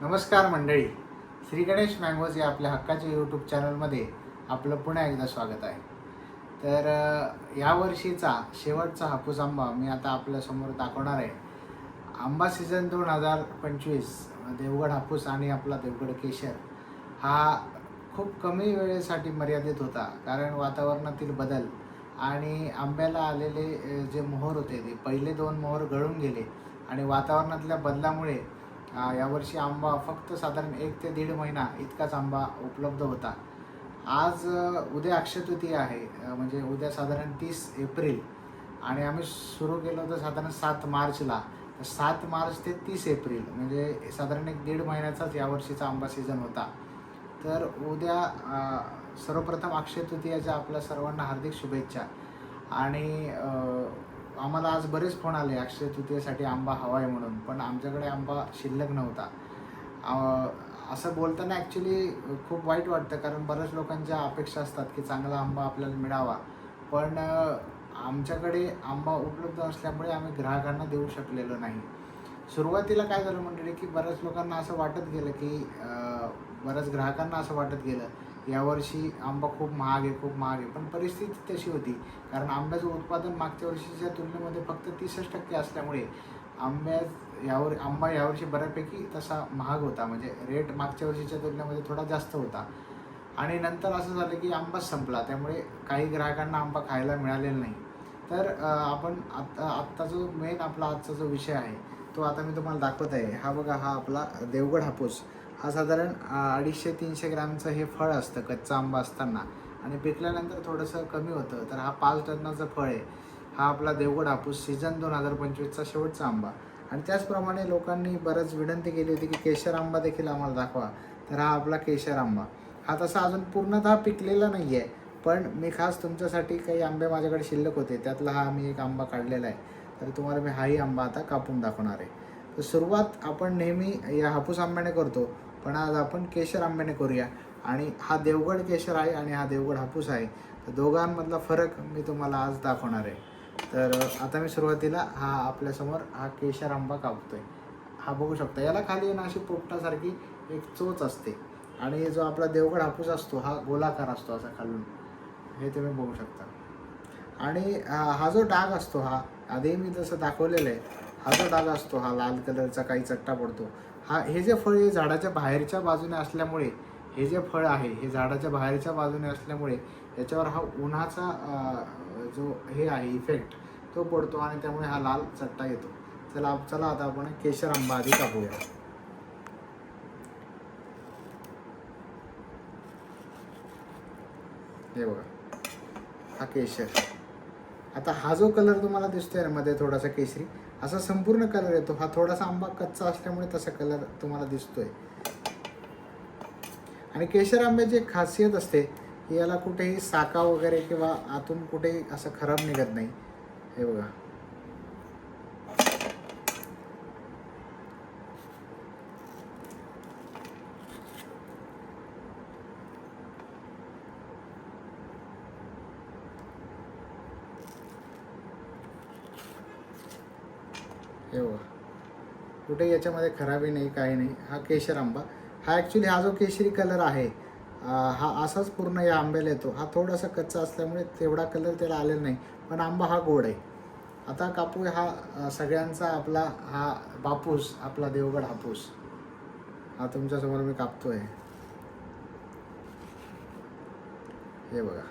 नमस्कार मंडळी. श्री गणेश मँगोज या आपल्या हक्काच्या यूट्यूब चॅनलमध्ये आपलं पुन्हा एकदा स्वागत आहे. तर यावर्षीचा शेवटचा हापूस आंबा मी आता आपल्यासमोर दाखवणार आहे. आंबा सीझन दोन हजार पंचवीस देवगड हापूस आणि आपला देवगड केशर हा खूप कमी वेळेसाठी मर्यादित होता कारण वातावरणातील बदल आणि आंब्याला आलेले जे मोहर होते ते पहिले दोन मोहर गळून गेले आणि वातावरणातल्या बदलामुळे यावर्षी आंबा फक्त साधारण एक ते दीड महिना इतकाच आंबा उपलब्ध होता. आज उद्या अक्षयतृतीया आहे म्हणजे उद्या साधारण तीस एप्रिल. आणि आम्ही सुरू केलं होतं साधारण सात मार्चला. सात मार्च ते तीस एप्रिल म्हणजे साधारण एक दीड महिन्याचाच यावर्षीचा आंबा सीझन होता. तर उद्या सर्वप्रथम अक्षय तृतीयाच्या आपल्या सर्वांना हार्दिक शुभेच्छा. आणि आम्हाला आज बरेच फोन आले. अक्षय तृतीयेसाठी आंबा हवा आहे म्हणून. पण आमच्याकडे आंबा शिल्लक नव्हता. असं बोलताना ॲक्च्युली खूप वाईट वाटतं. कारण बऱ्याच लोकांच्या अपेक्षा असतात की चांगला आंबा आपल्याला मिळावा. पण आमच्याकडे आंबा उपलब्ध असल्यामुळे आम्ही ग्राहकांना देऊ शकलेलो नाही. सुरुवातीला काय झालं मंडळी की बऱ्याच लोकांना असं वाटत गेलं की बऱ्याच ग्राहकांना असं वाटत गेलं यावर्षी आंबा खूप महाग आहे खूप महाग आहे. पण परिस्थिती तशी होती. कारण आंब्याचं उत्पादन मागच्या वर्षीच्या तुलनेमध्ये फक्त तीसच टक्के असल्यामुळे आंब्या यावर आंबा यावर्षी बऱ्यापैकी तसा महाग होता. म्हणजे रेट मागच्या वर्षीच्या तुलनेमध्ये थोडा जास्त होता. आणि नंतर असं झालं की आंबाच संपला. त्यामुळे काही ग्राहकांना आंबा खायला मिळालेला नाही. तर आपण आत्ता आत्ता जो मेन आपला आजचा जो विषय आहे तो आता मी तुम्हाला दाखवत आहे. हा बघा हा आपला देवगड हापूस. हा साधारण अडीचशे तीनशे ग्रॅमचं हे फळ असतं कच्चा आंबा असताना. आणि पिकल्यानंतर थोडंसं कमी होतं. तर हा पाच टनाचं फळ आहे. हा आपला देवगड हापूस सीझन दोन हजार पंचवीसचा शेवटचा आंबा. आणि त्याचप्रमाणे लोकांनी बरंच विनंती केली होती की केशर आंबा देखील आम्हाला दाखवा. तर हा आपला केशर आंबा. हा तसा अजून पूर्णतः पिकलेला नाही आहे पण मी खास तुमच्यासाठी काही आंबे माझ्याकडे शिल्लक होते. त्यातला हा मी एक आंबा काढलेला आहे. तर तुम्हाला मी हाही आंबा आता कापून दाखवणार आहे. तर सुरुवात आपण नेहमी या हापूस आंब्याने करतो. पण आज आपण केशर आंब्याने करूया. आणि हा देवगड केशर आहे आणि हा देवगड हापूस आहे. तर दोघांमधला फरक मी तुम्हाला आज दाखवणार आहे. तर आता मी सुरुवातीला हा आपल्यासमोर हा केशर आंबा कापतोय. हा बघू शकता याला खाली ना अशी पोपटासारखी एक चोच असते. आणि जो आपला देवगड हापूस असतो हा गोलाकार असतो असा खालून. हे तुम्ही बघू शकता. आणि हा जो डाग असतो हा आधी मी जसं दाखवलेलं आहे हा जो डाग असतो हा लाल कलरचा काही चट्टा पडतो. हा हे जे फळ हे झाडाच्या बाहेरच्या बाजूने असल्यामुळे हे जे फळ आहे हे झाडाच्या बाहेरच्या बाजूने असल्यामुळे याच्यावर हा उन्हाचा जो हे आहे इफेक्ट तो पडतो आणि त्यामुळे हा लाल चट्टा येतो. चला चला आता आपण केशर आंबा आधी कापूया. हे बघा हा केशर. आता हा जो कलर तुम्हाला दिसतोय ना मध्ये थोडासा केशरी असा संपूर्ण कलर येतो. हा थोडासा आंबा कच्चा असल्यामुळे तसा कलर तुम्हाला दिसतोय. आणि केशर आंब्याची एक खासियत असते की याला कुठेही साका वगैरे किंवा आतून कुठेही असं खराब निघत नाही. हे बघा. हे बघा कुठे याच्यामध्ये खराबी नाही काही नाही. हा केशर आंबा. हा ॲक्च्युली हा जो केशरी कलर आहे हा असाच पूर्ण या आंब्याला येतो. हा थोडासा कच्चा असल्यामुळे तेवढा कलर त्याला आलेला नाही. पण आंबा हा गोड आहे. आता कापू हा सगळ्यांचा आपला हा बापूस आपला देवगड हापूस. हा तुमच्यासमोर मी कापतो आहे हे बघा.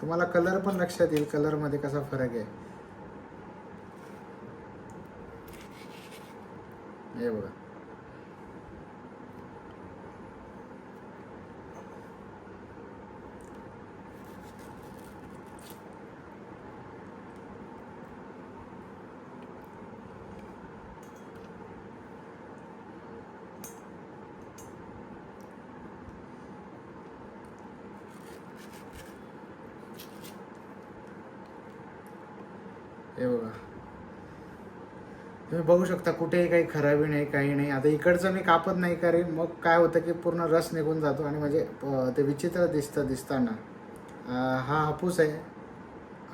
तुम्हाला कलर पण लक्षात येईल. कलरमध्ये कसा फरक आहे. हे बघा हे बघा तुम्ही बघू शकता कुठेही काही खराबी नाही काही नाही. आता इकडचं मी कापत नाही कारण मग काय होतं की पूर्ण रस निघून जातो आणि म्हणजे ते विचित्र दिसतं दिसताना. हा हापूस आहे.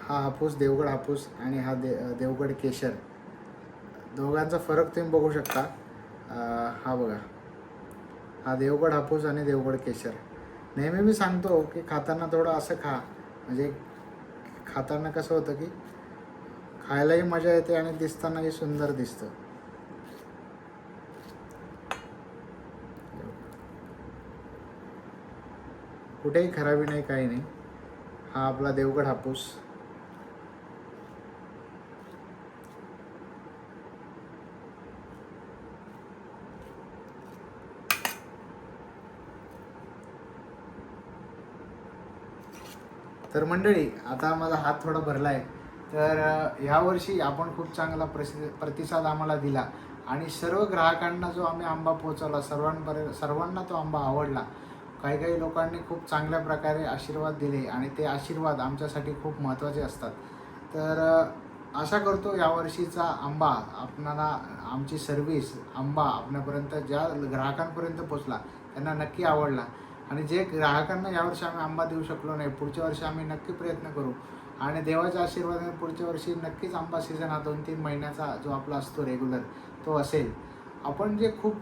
हा हापूस देवगड हापूस आणि हा दे देवगड केशर. दोघांचा फरक तुम्ही बघू शकता. हा बघा. हा देवगड हापूस आणि देवगड केशर. नेहमी मी सांगतो की खाताना थोडं असं खा. म्हणजे खाताना कसं होतं की खायलाही मजा येते आणि दिसतानाही सुंदर दिसतं. कुठेही खराबी नाही काही नाही. हा आपला देवगड हापूस. तर मंडळी आता माझा हात थोडा भरला आहे तर ह्यावर्षी आपण खूप चांगला प्रसि प्रतिसाद आम्हाला दिला. आणि सर्व ग्राहकांना जो आम्ही आंबा पोहोचवला सर्वांपर्यंत सर्वांना तो आंबा आवडला. काही काही लोकांनी खूप चांगल्या प्रकारे आशीर्वाद दिले आणि ते आशीर्वाद आमच्यासाठी खूप महत्त्वाचे असतात. तर आशा करतो यावर्षीचा आंबा आपणाला आमची सर्व्हिस आंबा आपल्यापर्यंत ज्या ग्राहकांपर्यंत पोचला त्यांना नक्की आवडला. आणि जे ग्राहकांना यावर्षी आम्ही आंबा देऊ शकलो नाही पुढच्या वर्षी आम्ही नक्की प्रयत्न करू. आणि देवाच्या आशीर्वादाने पुढच्या वर्षी नक्कीच आंबा सीझन हा दोन तीन महिन्याचा जो आपला असतो रेग्युलर तो असेल. आपण जे खूप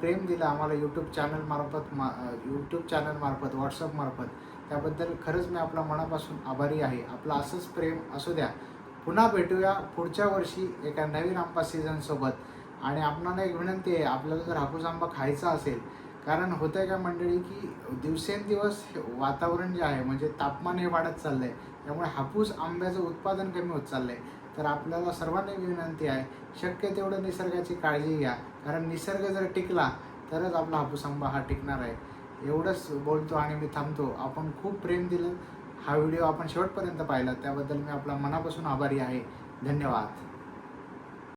प्रेम दिलं आम्हाला यूट्यूब चॅनलमार्फत मा यूट्यूब चॅनलमार्फत व्हॉट्सअपमार्फत त्याबद्दल खरंच मी आपला मनापासून आभारी आहे. आपलं असंच प्रेम असू द्या. पुन्हा भेटूया पुढच्या वर्षी एका नवीन आंबा सीझनसोबत आणि आपणाला एक विनंती आहे आपल्याला जर हापूस आंबा खायचा असेल कारण होतं आहे का मंडळी की दिवसेंदिवस हे वातावरण जे आहे म्हणजे तापमान हे वाढत चाललं आहे त्यामुळे हापूस आंब्याचं उत्पादन कमी होत चाललं आहे तर आपल्याला सर्वांना विनंती आहे शक्य तेवढं निसर्गाची काळजी घ्या. कारण निसर्ग जर टिकला तरच आपला हापूस आंबा हा टिकणार आहे. एवढंच बोलतो आणि मी थांबतो. आपण खूप प्रेम दिलं. हा व्हिडिओ आपण शेवटपर्यंत पाहिला. त्याबद्दल मी आपला मनापासून आभारी आहे. धन्यवाद.